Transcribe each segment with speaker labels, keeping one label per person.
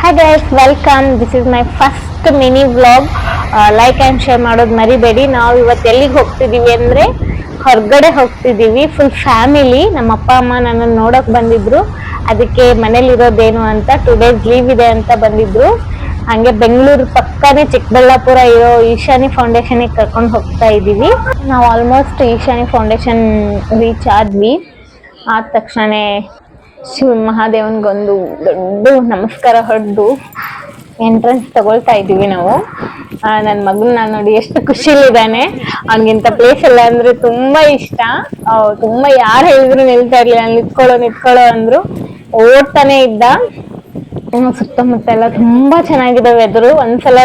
Speaker 1: Hi guys welcome this is my first mini vlog like and share ಮಾಡೋದು ಮರಿಬೇಡಿ. ನಾವು ಇವತ್ತು ಎಲ್ಲಿಗೆ ಹೋಗ್ತಿದ್ದೀವಿ ಅಂದರೆ ಹೊರಗಡೆ ಹೋಗ್ತಿದ್ದೀವಿ ಫುಲ್ ಫ್ಯಾಮಿಲಿ ನಮ್ಮ ಅಪ್ಪ, ಅಮ್ಮ ನನ್ನನ್ನು ನೋಡೋಕೆ ಬಂದಿದ್ರು. ಅದಕ್ಕೆ ಮನೇಲಿರೋದೇನು ಅಂತ ಟು ಡೇಸ್ ಲೀವ್ ಇದೆ ಅಂತ ಬಂದಿದ್ರು. ಹಾಗೆ ಬೆಂಗಳೂರು ಪಕ್ಕನೇ ಚಿಕ್ಕಬಳ್ಳಾಪುರ ಇರೋ ಈಶಾನಿ ಫೌಂಡೇಶನಿಗೆ ಕರ್ಕೊಂಡು ಹೋಗ್ತಾ ಇದ್ದೀವಿ ನಾವು ಆಲ್ಮೋಸ್ಟ್ ಈಶಾನಿ ಫೌಂಡೇಶನ್ ರೀಚ್ ಆದ್ವಿ. ಆದ ತಕ್ಷಣನೇ ಶಿವ ಮಹಾದೇವನ್ಗೊಂದು ದೊಡ್ಡ ನಮಸ್ಕಾರ ಹೊಡೆದು ಎಂಟ್ರೆನ್ಸ್ ತಗೊಳ್ತಾ ಇದ್ದೀವಿ ನಾವು. ನನ್ನ ಮಗನ ನಾನು ನೋಡಿ ಎಷ್ಟು ಖುಷಿಲಿದ್ದಾನೆ ಅವ್ನಿಗಿಂತ ಪ್ಲೇಸ್ ಎಲ್ಲ ಅಂದ್ರೆ ತುಂಬಾ ಇಷ್ಟ. ತುಂಬಾ ಯಾರು ಹೇಳಿದ್ರು ನಿಲ್ತಾ ಇರ್ಲಿಲ್ಲ. ನಿಂತ್ಕೊಳ್ಳೋ ನಿಂತ್ಕೊಳ್ಳೋ ಅಂದ್ರು ಓಡ್ತಾನೆ ಇದ್ದ. ಸುತ್ತಮುತ್ತ ಎಲ್ಲ ತುಂಬಾ ಚೆನ್ನಾಗಿದೆ ವೆದರು ಒಂದ್ಸಲ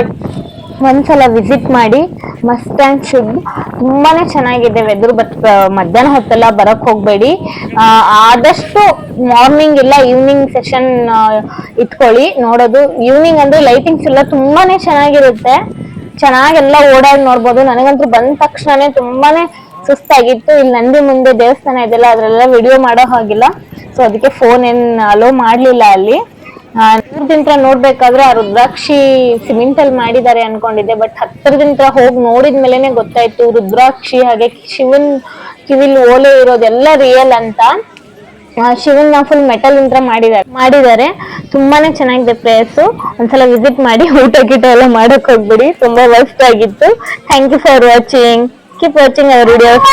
Speaker 1: ಒಂದ್ಸಲ ವಿಸಿಟ್ ಮಾಡಿ ಮಸ್ಟ್ ಆ್ಯಂಡ್ ಶುಡ್ ತುಂಬಾನೇ ಚೆನ್ನಾಗಿದೆ ವೆದರ್ ಬಟ್ ಮಧ್ಯಾಹ್ನ ಹೊತ್ತೆಲ್ಲ ಬರಕ್ ಹೋಗ್ಬೇಡಿ. ಆದಷ್ಟು ಮಾರ್ನಿಂಗ್ ಇಲ್ಲ ಈವ್ನಿಂಗ್ ಸೆಷನ್ ಇಟ್ಕೊಳ್ಳಿ. ನೋಡೋದು ಈವ್ನಿಂಗ್ ಅಂದ್ರೆ ಲೈಟಿಂಗ್ಸ್ ಎಲ್ಲ ತುಂಬಾನೇ ಚೆನ್ನಾಗಿರುತ್ತೆ. ಚೆನ್ನಾಗೆಲ್ಲ ಓಡಾಡಿ ನೋಡ್ಬೋದು. ನನಗಂತೂ ಬಂದ ತಕ್ಷಣನೇ ತುಂಬಾನೇ ಸುಸ್ತಾಗಿತ್ತು. ಇಲ್ಲಿ ನಂದಿ ಮುಂದೆ ದೇವಸ್ಥಾನ ಇದೆಲ್ಲ, ಅದರಲ್ಲೆಲ್ಲ ವಿಡಿಯೋ ಮಾಡೋ ಹಾಗಿಲ್ಲ. ಸೊ ಅದಕ್ಕೆ ಫೋನ್ ಏನು ಅಲೋ ಮಾಡಲಿಲ್ಲ ಅಲ್ಲಿ. ದೂರದಿಂದ ನೋಡ್ಬೇಕಾದ್ರೆ ಆ ರುದ್ರಾಕ್ಷಿ ಸಿಮೆಂಟ್ ಅಲ್ಲಿ ಮಾಡಿದ್ದಾರೆ ಅನ್ಕೊಂಡಿದ್ದೆ ಬಟ್ ಹತ್ತಿರದಿಂದ ಹೋಗಿ ನೋಡಿದ ಮೇಲೆನೆ ಗೊತ್ತಾಯ್ತು, ರುದ್ರಾಕ್ಷಿ ಹಾಗೆ ಶಿವನ್ ಕಿವಿಲ್ ಓಲೆ ಇರೋದೆಲ್ಲ ರಿಯಲ್ ಅಂತ. ಶಿವನ್ ಫುಲ್ ಮೆಟಲ್ ಇಂದ್ರ ಮಾಡಿದ್ದಾರೆ ಮಾಡಿದ್ದಾರೆ. ತುಂಬಾನೇ ಚೆನ್ನಾಗಿದೆ ಪ್ಲೇಸ್ ಒಂದ್ಸಲ ವಿಸಿಟ್ ಮಾಡಿ ಊಟ ಗೀಟ ಎಲ್ಲ ಮಾಡಕ್ ಹೋಗ್ಬಿಡಿ. ತುಂಬಾ ವರ್ಸ್ಟ್ ಆಗಿತ್ತು. Thank you for watching keep watching our videos